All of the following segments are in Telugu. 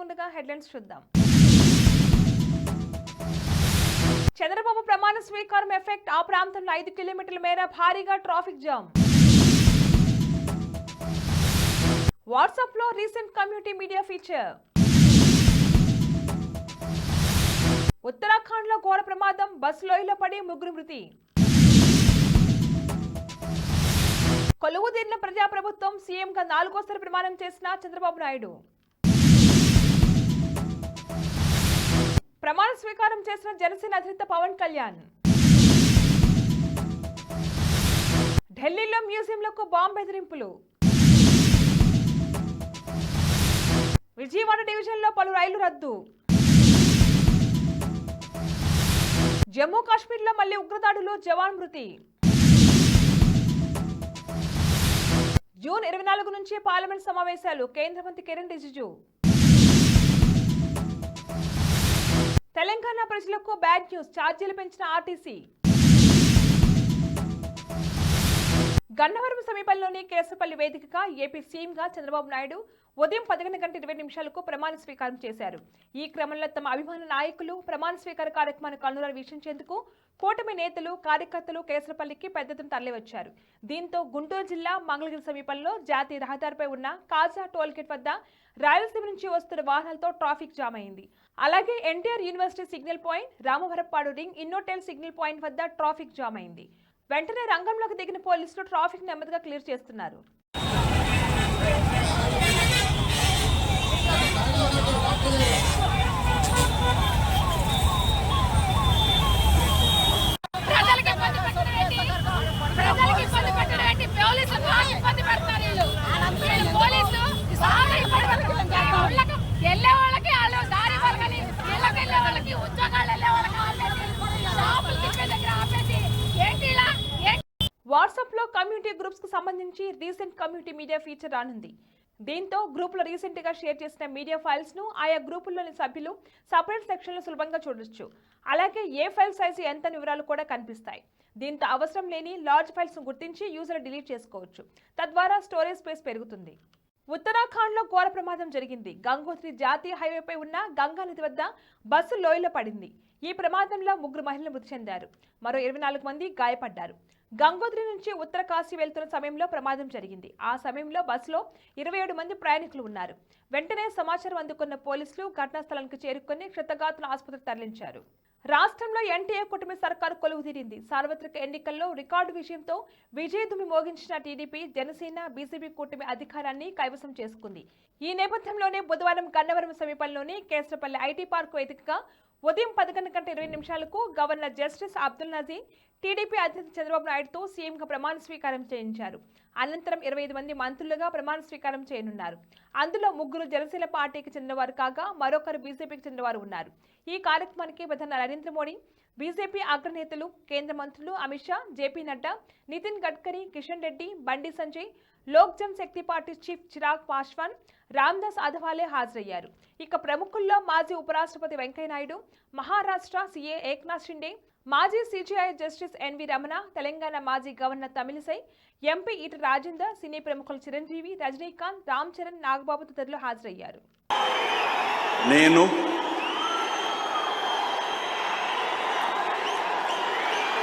ముందుగా హెడ్లైన్స్ చూద్దాం. చంద్రబాబు ప్రమాణ స్వీకారం ఎఫెక్ట్ ఆ ప్రాంతంలో ఐదు కిలోమీటర్ల మేర భారీగా ట్రాఫిక్ జామ్. వాట్సాప్లో రీసెంట్ కమ్యూనిటీ మీడియా ఫీచర్. ఉత్తరాఖండ్లో ఘోర ప్రమాదం బస్సు లోయలో పడి ముగ్గురు మృతి. కొలువు తీరిన ప్రజాప్రభుత్వం సీఎంగా నాలుగోసారి ప్రమాణం చేసిన చంద్రబాబు నాయుడు. ప్రమాణ స్వీకారం చేసిన జనసేన అధినేత పవన్ కళ్యాణ్. ఢిల్లీలో మ్యూజియంలకు బాంబు బెదిరింపులు. విజయవాడ డివిజన్లో పలు రైళ్ళు రద్దు. జమ్మూ కాశ్మీర్లో మళ్ళీ ఉగ్రదాడులు జవాన్ మృతి. జూన్ ఇరవై నాలుగు నుంచి పార్లమెంట్ సమావేశాలు కేంద్ర మంత్రి కిరణ్ రిజిజు. తెలంగాణ ప్రజలకు బ్యాడ్ న్యూస్ ఛార్జీలు పెంచిన ఆర్టీసీ. గన్నవరం సమీపంలోని కేసరపల్లి వేదికగా ఏపీ సీఎంగా చంద్రబాబు నాయుడు ఉదయం పదకొండు గంట ఇరవై నిమిషాలకు ప్రమాణ స్వీకారం చేశారు. ఈ క్రమంలో తమ అభిమాన నాయకులు ప్రమాణ స్వీకార కార్యక్రమాన్ని కన్నుల వీక్షించేందుకు కూటమి నేతలు కార్యకర్తలు కేసరపల్లికి పెద్ద తరలివచ్చారు. దీంతో గుంటూరు జిల్లా మంగళగిరి సమీపంలో జాతీయ రహదారిపై ఉన్న కాజా టోల్గేట్ వద్ద రాయలసీమ నుంచి వస్తున్న వాహనాలతో ట్రాఫిక్ జామ్ అయింది. అలాగే NTR university signal point Ramavarappadu ring Innotel signal point వద్ద ట్రాఫిక్ జామ్ అయింది. వెంటనే రంగంలోకి దిగిన పోలీసులు ట్రాఫిక్ నెమ్మదిగా క్లియర్ చేస్తున్నారు. Groups recent community media feature రానుంది. దీంతో గ్రూపులో రీసెంట్గా షేర్ చేసిన మీడియా ఫైల్స్ను ఆయా గ్రూపుల్లోని సభ్యులు సపరేట్ సెక్షన్లో సులభంగా చూడొచ్చు. అలాగే ఏ ఫైల్ సైజు ఎంత వివరాలు కూడా కనిపిస్తాయి. దీంతో అవసరం లేని లార్జ్ ఫైల్స్ను గుర్తించి యూజర్ డిలీట్ చేసుకోవచ్చు. తద్వారా స్టోరేజ్ స్పేస్ పెరుగుతుంది. ఉత్తరాఖండ్లో ఘోర ప్రమాదం జరిగింది. గంగోత్రి జాతీయ హైవేపై ఉన్న గంగా నది వద్ద బస్సు లోయలో పడింది. ఈ ప్రమాదంలో ముగ్గురు మహిళలు మృతి చెందారు. మరో ఇరవై నాలుగు మంది గాయపడ్డారు. గంగోత్రి నుంచి ఉత్తర కాశీ వెళ్తున్న సమయంలో ప్రమాదం జరిగింది. ఆ సమయంలో బస్సులో ఇరవై ఏడు మంది ప్రయాణికులు ఉన్నారు. వెంటనే సమాచారం అందుకున్న పోలీసులు ఘటనా స్థలానికి చేరుకుని క్షతగాతుల ఆసుపత్రికి తరలించారు. రాష్ట్రంలో ఎన్టీఏ కూటమి సర్కారు కొలువు తీరింది సార్వత్రిక ఎన్నికల్లో రికార్డు విజయంతో విజయదుమి మోగించిన టీడీపీ జనసేన బీజేపీ కూటమి అధికారాన్ని కైవసం చేసుకుంది. ఈ నేపథ్యంలోనే బుధవారం గన్నవరం సమీపంలోని కేసరపల్లి ఐటీ పార్క్ వేదికగా ఉదయం పదకొండు గంట ఇరవై నిమిషాలకు governor justice Abdul Nazir TDP అధ్యక్షుడు చంద్రబాబు నాయుడుతో సీఎంగా ప్రమాణ స్వీకారం చేయించారు. అనంతరం ఇరవై ఐదు మంది మంత్రులుగా ప్రమాణ స్వీకారం చేయనున్నారు. అందులో ముగ్గురు జనసేన పార్టీకి చెందినవారు కాగా మరొకరు బీజేపీకి చెందినవారు ఉన్నారు. ఈ కార్యక్రమానికి ప్రధాని నరేంద్ర మోడీ బీజేపీ అగ్రనేతలు కేంద్ర మంత్రులు అమిత్ షా జేపీ నడ్డా నితిన్ గడ్కరీ కిషన్ రెడ్డి బండి సంజయ్ లోక్ జన్ శక్తి పార్టీ చీఫ్ చిరాగ్ పాస్వాన్ రామ్దాస్ అథవాలే హాజరయ్యారు. ఇక ప్రముఖుల్లో మాజీ ఉపరాష్ట్రపతి వెంకయ్యనాయుడు మహారాష్ట్ర సీఏ ఏక్నాథ్ షిండే మాజీ సీజీఐ జస్టిస్ ఎన్వి రమణ తెలంగాణ మాజీ గవర్నర్ తమిళిసై ఎంపీ ఈట రాజేందర్ సినీ ప్రముఖులు చిరంజీవి రజనీకాంత్ రామ్ చరణ్ నాగబాబు తదితరులు హాజరయ్యారు. నేను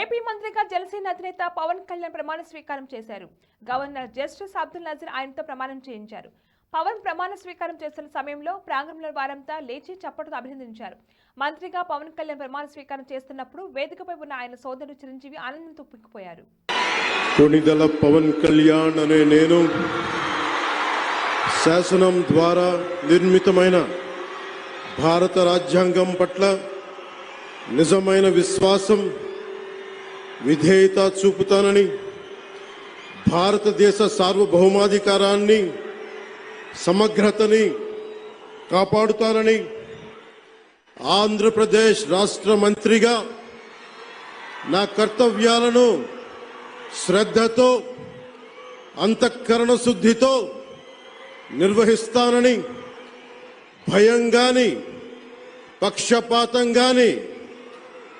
ఏపీ మంత్రిగా జనసేన అధినేత పవన్ కళ్యాణ్ ప్రమాణ స్వీకారం చేశారు. గవర్నర్ జస్టిస్ అబ్దుల్ నజీర్ ఆయనతో ప్రమాణం చేయించారు. పవన్ ప్రమాణ స్వీకారం చేస్తున్న సమయంలో ప్రాంగణంలో వారంతా లేచి చప్పట్లు అభినందించారు. మంత్రిగా పవన్ కళ్యాణ్ ప్రమాణ స్వీకారం చేస్తున్నప్పుడు వేదికపై ఉన్న ఆయన సోదరుడు చిరంజీవి ఆనందంతో పుక్కిపోయారు కొణిదల పవన్ కళ్యాణ్ అనే నేను శాసనం ద్వారా నిర్మితమైన భారత రాజ్యాంగం పట్ల నిజమైన విశ్వాసం విధేయత చూపుతానని భారతదేశ సార్వభౌమాధికారాన్ని సమగ్రతని కాపాడుతానని ఆంధ్రప్రదేశ్ రాష్ట్ర మంత్రిగా నా కర్తవ్యాలను శ్రద్ధతో అంతఃకరణ శుద్ధితో నిర్వహిస్తానని భయం కానీ పక్షపాతం కానీ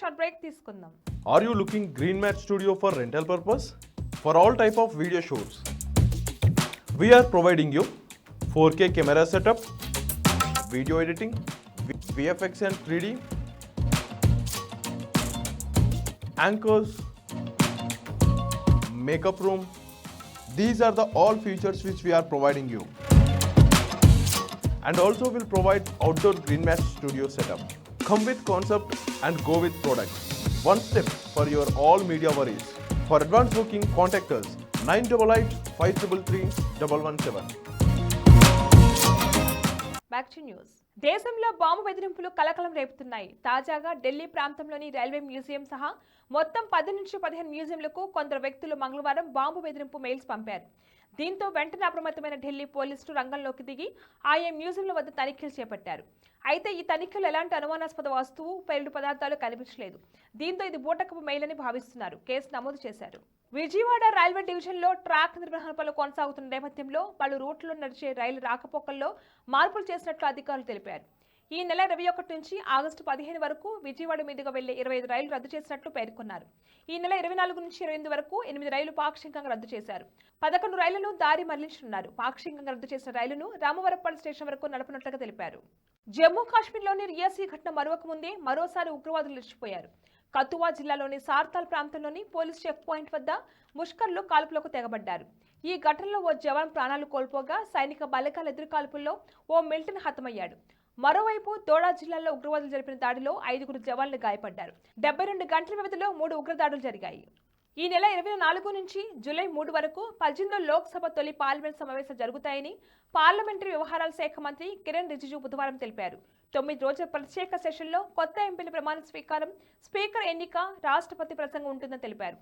షార్ట్ బ్రేక్ తీసుకుందాం Are you looking Green Mat Studio for rental purpose? For all type of video shoots. We are providing you 4K camera setup, video editing, V- VFX and 3D, anchors, makeup room. These are the all features which we are providing you. And also will provide outdoor Green Mat Studio setup. Come with concept and go with product. One step for your all media worries. For advanced booking, contact us 988 533 117. Back to news దేశంలో బాంబు బెదిరింపులు కలకలం రేపుతున్నాయి తాజాగా ఢిల్లీ ప్రాంతంలోని రైల్వే మ్యూజియం సహా మొత్తం పది నుంచి పదిహేను మ్యూజియంలకు కొందరు వ్యక్తులు మంగళవారం బాంబు బెదిరింపు మెయిల్స్ పంపారు దీంతో వెంటనే అప్రమత్తమైన ఢిల్లీ పోలీసులు రంగంలోకి దిగి ఆయా మ్యూజియంల వద్ద తనిఖీలు చేపట్టారు. అయితే ఈ తనిఖీలు ఎలాంటి అనుమానాస్పద వస్తువు పేలుడు పదార్థాలు కనిపించలేదు. దీంతో ఇది బూటకపు మెయిలని భావిస్తున్నారు. కేసు నమోదు చేశారు. విజయవాడ రైల్వే డివిజన్లో ట్రాక్ నిర్వహణ పనులు కొనసాగుతున్న నేపథ్యంలో పలు రూట్లో నడిచే రైలు రాకపోకల్లో మార్పులు చేసినట్లు అధికారులు తెలిపారు. ఈ నెల ఇరవై ఒకటి నుంచి ఆగస్టు పదిహేను వరకు విజయవాడ మీదుగా వెళ్ళే ఇరవై ఐదు రైళ్ళు రద్దు చేసినట్లు పేర్కొన్నారు. ఈ నెల ఇరవై నాలుగు నుంచి ఇరవై ఎనిమిది వరకు ఎనిమిది రైళ్ళు పాక్షికంగా రద్దు చేశారు. పదకొండు రైళ్ళను దారి మరలించనున్నారు పాక్షికంగా రద్దు చేసిన రైలును రామవరపల్లి స్టేషన్ వరకు నడపనున్నట్లుగా తెలిపారు. జమ్మూ కాశ్మీర్లోని రియాసీ ఘటన మరొక ముందే మరోసారి ఉగ్రవాదులు రెచ్చిపోయారు కతువా జిల్లాలోని సార్తాల్ ప్రాంతంలోని పోలీస్ చెక్ పాయింట్ వద్ద ముష్కర్లు కాల్పులకు తెగబడ్డారు. ఈ ఘటనలో ఓ జవాన్ ప్రాణాలు కోల్పోగా సైనిక బలగాల ఎదురు కాల్పుల్లో ఓ మిల్టన్ హతమయ్యాడు. మరోవైపు తోడా జిల్లాలో ఉగ్రవాదులు జరిపిన దాడిలో ఐదుగురు జవాన్లు గాయపడ్డారు. డెబ్బై రెండు గంటల వ్యవధిలో మూడు ఉగ్రదాడులు జరిగాయి. ఈ నెల ఇరవై నాలుగు నుంచి జూలై మూడు వరకు పద్దెనిమిదిలో లోక్సభ తొలి పార్లమెంట్ సమావేశాలు జరుగుతాయని పార్లమెంటరీ వ్యవహారాల శాఖ మంత్రి కిరణ్ రిజిజు బుధవారం తెలిపారు. తొమ్మిది రోజుల ప్రత్యేక సెషన్లో కొత్త ఎంపీల ప్రమాణ స్వీకారం స్పీకర్ ఎన్నిక రాష్ట్రపతి ప్రసంగం ఉంటుందని తెలిపారు.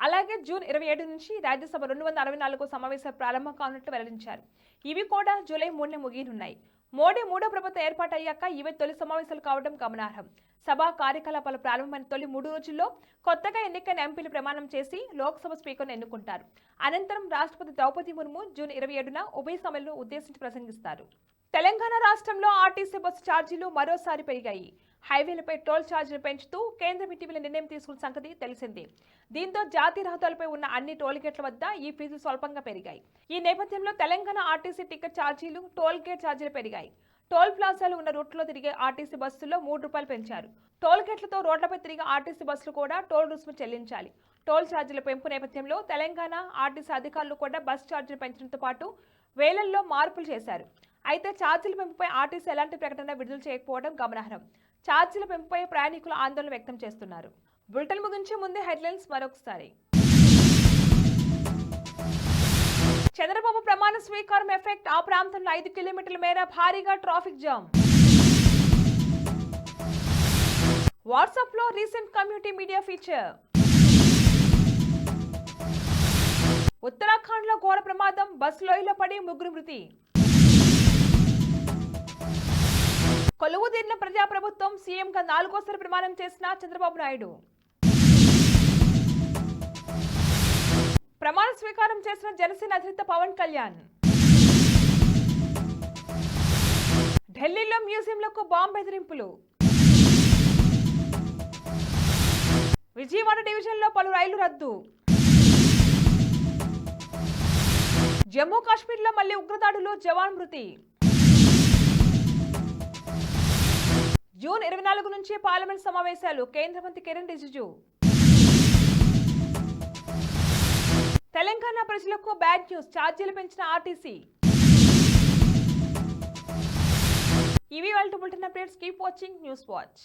అలాగే జూన్ ఇరవై ఏడు నుంచి రాజ్యసభ రెండు వందల అరవై నాలుగు సమావేశాలు ప్రారంభం కానున్నట్లు వెల్లడించారు. ఇవి కూడా జూలై మూడున ముగియనున్నాయి. మోడీ మూడో ప్రభుత్వం ఏర్పాటయ్యాక ఇవే తొలి సమావేశాలు కావడం గమనార్హం. సభా కార్యకలాపాలు ప్రారంభమైన తొలి మూడు రోజుల్లో కొత్తగా ఎన్నికైన ఎంపీలు ప్రమాణం చేసి లోక్సభ స్పీకర్ను ఎన్నుకుంటారు. అనంతరం రాష్ట్రపతి ద్రౌపది ముర్ము జూన్ ఇరవై ఏడున ఉభయ సభలను ఉద్దేశించి ప్రసంగిస్తారు. తెలంగాణ రాష్ట్రంలో ఆర్టీసీ బస్సు ఛార్జీలు మరోసారి పెరిగాయి. హైవేలపై టోల్ ఛార్జీలు పెంచుతూ కేంద్రం ఇటీవల నిర్ణయం తీసుకున్న సంగతి తెలిసిందే. దీంతో జాతీయ రహదారులపై ఉన్న అన్ని టోల్ గేట్ల వద్ద ఈ ఫీజులు స్వల్పంగా పెరిగాయి. ఈ నేపథ్యంలో తెలంగాణ ఆర్టీసీ టికెట్ ఛార్జీలు టోల్ గేట్ ఛార్జీలు పెరిగాయి. టోల్ ప్లాజాలు ఉన్న రూట్లో తిరిగే ఆర్టీసీ బస్సుల్లో మూడు రూపాయలు పెంచారు. టోల్ గేట్లతో రోడ్లపై తిరిగే ఆర్టీసీ బస్సులు కూడా టోల్ రుసుము చెల్లించాలి. టోల్ ఛార్జీల పెంపు నేపథ్యంలో తెలంగాణ ఆర్టీసీ అధికారులు కూడా బస్ ఛార్జీలు పెంచడంతో పాటు వేలల్లో మార్పులు చేశారు. అయితే ఛార్జీల పెంపుపై ఆర్టీసీ ఎలాంటి ప్రకటన విడుదల చేయకపోవడం గమనార్హం. ఛార్జీల పెంపుపై ప్రయాణికులు ఆందోళన వ్యక్తం చేస్తున్నారు. బులెటిన్ ముగించే ముందే హెడ్లైన్స్ మరొకసారి. చంద్రబాబు ప్రమాణ స్వీకారం ఎఫెక్ట్ ఆ ప్రాంతంలో ఐదు కిలోమీటర్ల మేర భారీగా ట్రాఫిక్ జామ్. వాట్సాప్లో రీసెంట్ కమ్యూనిటీ మీడియా ఫీచర్. ఉత్తరాఖండ్లో ఘోర ప్రమాదం బస్ లోయలో పడి ముగ్గురు మృతి. కొలువు తీరిన ప్రజాప్రభుత్వం సీఎంగా నాలుగోసారి ప్రమాణం చేసిన చంద్రబాబు నాయుడు. ప్రమాణ స్వీకారం చేసిన జనసేన అధినేత పవన్ కళ్యాణ్. ఢిల్లీలో మ్యూజియంలకు బాంబు బెదిరింపులు. విజయవాడ డివిజన్లో పలు రైళ్ళు రద్దు. జమ్మూ కాశ్మీర్లో మళ్ళీ ఉగ్రదాడులు జవాన్ మృతి. జూన్ ఇరవై నాలుగు నుంచి పార్లమెంట్ సమావేశాలు. కేంద్ర మంత్రి కిరణ్ రిజిజు. తెలంగాణ ప్రజలకు బ్యాడ్ న్యూస్. ఛార్జీలు పెంచిన ఆర్టీసీ. ఇవి వాళ్ళ bulletin updates. Keep watching News Watch.